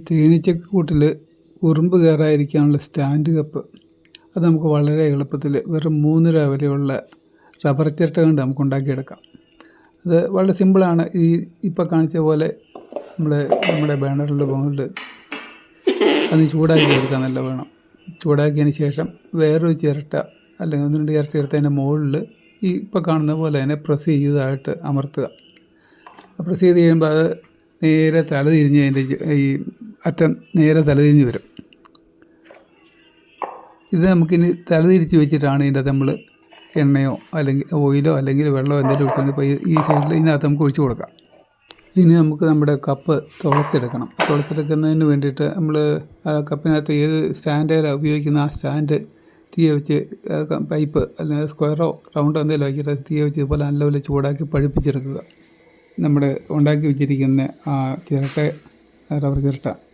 തേനീച്ചക്കൂട്ടിൽ ഉറുമ്പ് കയറാതിരിക്കാനുള്ള stand cup. അത് നമുക്ക് വളരെ എളുപ്പത്തിൽ വെറും മൂന്ന് രൂപ വിലയുള്ള റബ്ബർ ചിരട്ട കൊണ്ട് നമുക്ക് ഉണ്ടാക്കിയെടുക്കാം. അത് വളരെ സിമ്പിളാണ്. ഈ ഇപ്പോൾ കാണിച്ച പോലെ നമ്മൾ നമ്മുടെ ബാനറിൽ പോകുന്നുണ്ട് അത് ചൂടാക്കി എടുക്കാൻ നല്ല വേണം ചൂടാക്കിയതിന് ശേഷം വേറൊരു ചിരട്ട അല്ലെങ്കിൽ ഒന്ന് രണ്ട് ചിരട്ട എടുത്തതിന്റെ മുകളിൽ ഈ ഇപ്പോൾ കാണുന്ന പോലെ തന്നെ പ്രസ് ചെയ്തതായിട്ട് അമർത്തുക. പ്രസ് ചെയ്ത് കഴിയുമ്പോൾ അത് നേരെ തല തിരിഞ്ഞ് അതിന്റെ ഈ അറ്റം നേരെ തലതിരിഞ്ഞ് വരും. ഇത് നമുക്കിനി തലതിരിച്ച് വെച്ചിട്ടാണ് ഇതിന്റെ നമ്മൾ എണ്ണയോ അല്ലെങ്കിൽ ഓയിലോ അല്ലെങ്കിൽ വെള്ളമോ എന്തെങ്കിലും ഒഴിച്ചുകൊണ്ട് ഇപ്പോൾ ഈ- സൈഡിൽ ഇതിനകത്ത് നമുക്ക് ഒഴിച്ചു കൊടുക്കാം. ഇനി നമുക്ക് നമ്മുടെ കപ്പ് തുളച്ചെടുക്കണം തുളച്ചെടുക്കുന്നതിന് വേണ്ടിയിട്ട് നമ്മൾ കപ്പിനകത്ത് ഏത് സ്റ്റാൻഡേലാണ് ഉപയോഗിക്കുന്ന ആ സ്റ്റാൻഡ് തീ വെച്ച് പൈപ്പ് അല്ലെങ്കിൽ സ്ക്വയറോ റൗണ്ടോ എന്തെങ്കിലും ആക്കിയിട്ട് തീയ വെച്ച് ഇതുപോലെ നല്ലപോലെ ചൂടാക്കി പഴുപ്പിച്ചെടുക്കുക. നമ്മുടെ ഉണ്ടാക്കി വെച്ചിരിക്കുന്ന ആ ചിരട്ട റബ്ബർ ചിരട്ട.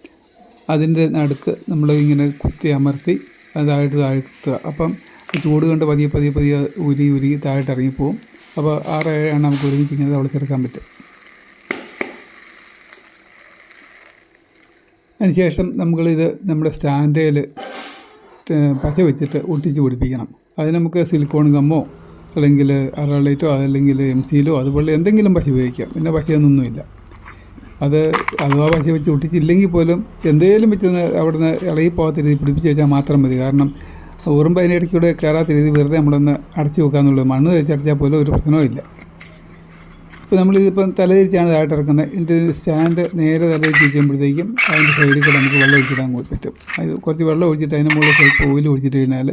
അതിന്റെ നടുക്ക് നമ്മൾ ഇങ്ങനെ കുത്തി അമർത്തി അതായിട്ട് താഴ്ത്തുക അപ്പം ചൂട് കൊണ്ട് പതിയെ പതിയെ പതിയെ ഉരി ഉരി താഴോട്ട് ഇറങ്ങിപ്പോവും. അപ്പോൾ ആറ് ഏഴാണ് നമുക്ക് ഒരുമിച്ച് ഇങ്ങനെ തവളിച്ചെടുക്കാൻ പറ്റും. അതിനുശേഷം നമ്മളിത് നമ്മുടെ സ്റ്റാൻഡേൽ പച്ച വെച്ചിട്ട് ഒട്ടിച്ച് പിടിപ്പിക്കണം. അത് നമുക്ക് സിലിക്കോൺ ഗമ്മോ അല്ലെങ്കിൽ അറാളൈറ്റോ അതല്ലെങ്കിൽ എം സിയിലോ അതുപോലെ എന്തെങ്കിലും പശ ഉപയോഗിക്കാം. പിന്നെ പശയൊന്നൊന്നുമില്ല അത് അഥവാ വെച്ച് ഒട്ടിച്ചില്ലെങ്കിൽ പോലും എന്തേലും വെച്ച് അവിടെ നിന്ന് ഇളകി പോകാത്ത രീതി പിടിപ്പിച്ച് വെച്ചാൽ മാത്രം മതി. കാരണം ഉറുമ്പ് അതിനിടയ്ക്കൂടെ കയറാത്ത രീതി വെറുതെ നമ്മളൊന്ന് അടച്ചു വെക്കാന്നുള്ളൂ മണ്ണ് വെച്ചടച്ചാൽ പോലും ഒരു പ്രശ്നവും ഇല്ല. ഇപ്പോൾ നമ്മളിതിപ്പം തലതിരിച്ചാണ് താഴോട്ട് ഇറക്കുന്നത്. ഇതിന്റെ സ്റ്റാൻഡ് നേരെ തലതിരിച്ച് വയ്ക്കുമ്പോഴത്തേക്കും അതിന്റെ സൈഡിൽ കൂടെ നമുക്ക് വെള്ളം ഒഴിച്ചിടാൻ പറ്റും. അത് കുറച്ച് വെള്ളം ഒഴിച്ചിട്ട് അതിന് മുകളിൽ സ്വല്പം ഓയിൽ ഒഴിച്ചിട്ട് കഴിഞ്ഞാൽ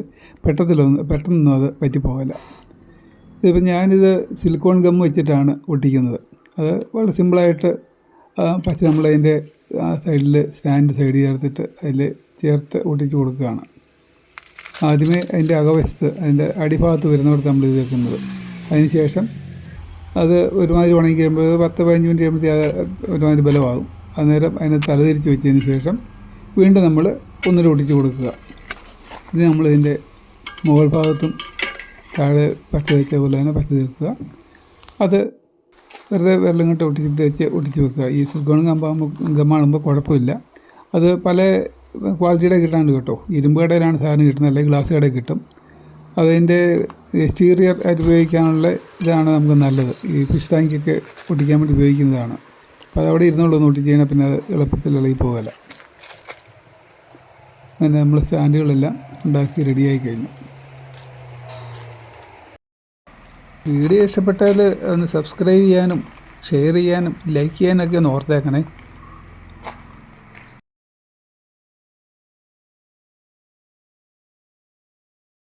പെട്ടത്തിലൊന്നും പെട്ടെന്നൊന്നും അത് പറ്റിപ്പോകില്ല ഇതിപ്പോൾ ഞാനിത് സിലിക്കോൺ ഗം വെച്ചിട്ടാണ് ഒട്ടിക്കുന്നത്. അത് വളരെ സിമ്പിളായിട്ട് പച്ച നമ്മളതിന്റെ ആ സൈഡിൽ സ്റ്റാൻഡ് സൈഡ് ചേർത്തിട്ട് അതിൽ ചേർത്ത് ഒട്ടിച്ച് കൊടുക്കുകയാണ്. ആദ്യമേ അതിന്റെ അകവശത്ത് അതിന്റെ അടിഭാഗത്ത് വരുന്നിടത്ത് നമ്മൾ ഇത് വെക്കുന്നത്. അതിന് ശേഷം അത് ഒരുമാതിരി ഉണങ്ങി കഴിയുമ്പോൾ പത്ത് പതിനഞ്ച് മിനിറ്റ് കഴിയുമ്പോഴത്തേക്ക് ഒരുമാതിരി ബലമാകും. അന്നേരം അതിനെ തലതിരിച്ച് വെച്ചതിന് ശേഷം വീണ്ടും നമ്മൾ ഒന്നര ഒട്ടിച്ച് കൊടുക്കുക. ഇത് നമ്മളിതിന്റെ മുകൾ ഭാഗത്തും താഴെ പച്ച വെച്ച പോലെ തന്നെ പച്ച തീർക്കുക അത് വെറുതെ വെള്ളം ഇങ്ങോട്ട് ഒട്ടിച്ചിട്ട് വെച്ച് ഒട്ടിച്ച് വെക്കുക. ഈ സിൽക്കോൺ ഗമ്മാകുമ്പോൾ ഗമ്മാണുമ്പോൾ കുഴപ്പമില്ല. അത് പല ക്വാളിറ്റിയുടെ കിട്ടാണ്ട് കേട്ടോ. ഇരുമ്പ് കടയിലാണ് സാധനം കിട്ടുന്നത്. അല്ലെങ്കിൽ ഗ്ലാസ് കടയിൽ കിട്ടും. അതിന്റെ എക്സ്റ്റീരിയർ ആയിട്ട് ഉപയോഗിക്കാനുള്ള ഇതാണ് നമുക്ക് നല്ലത്. ഈ ഫിഷ് ടാങ്കൊക്കെ ഒട്ടിക്കാൻ വേണ്ടി ഉപയോഗിക്കുന്നതാണ്. അപ്പോൾ അതവിടെ ഇരുന്നുള്ളൂ ഒന്ന് ഒട്ടിച്ച് കഴിഞ്ഞാൽ പിന്നെ അത് എളുപ്പത്തിൽ ഇളകി പോകല അങ്ങനെ നമ്മൾ സ്റ്റാൻഡുകളെല്ലാം ഉണ്ടാക്കി റെഡിയായി കഴിഞ്ഞു. വീഡിയോ ഇഷ്ടപ്പെട്ടാൽ ഒന്ന് സബ്സ്ക്രൈബ് ചെയ്യാനും ഷെയർ ചെയ്യാനും ലൈക്ക് ചെയ്യാനൊക്കെ ഒന്ന് ഓർത്തേക്കണേ.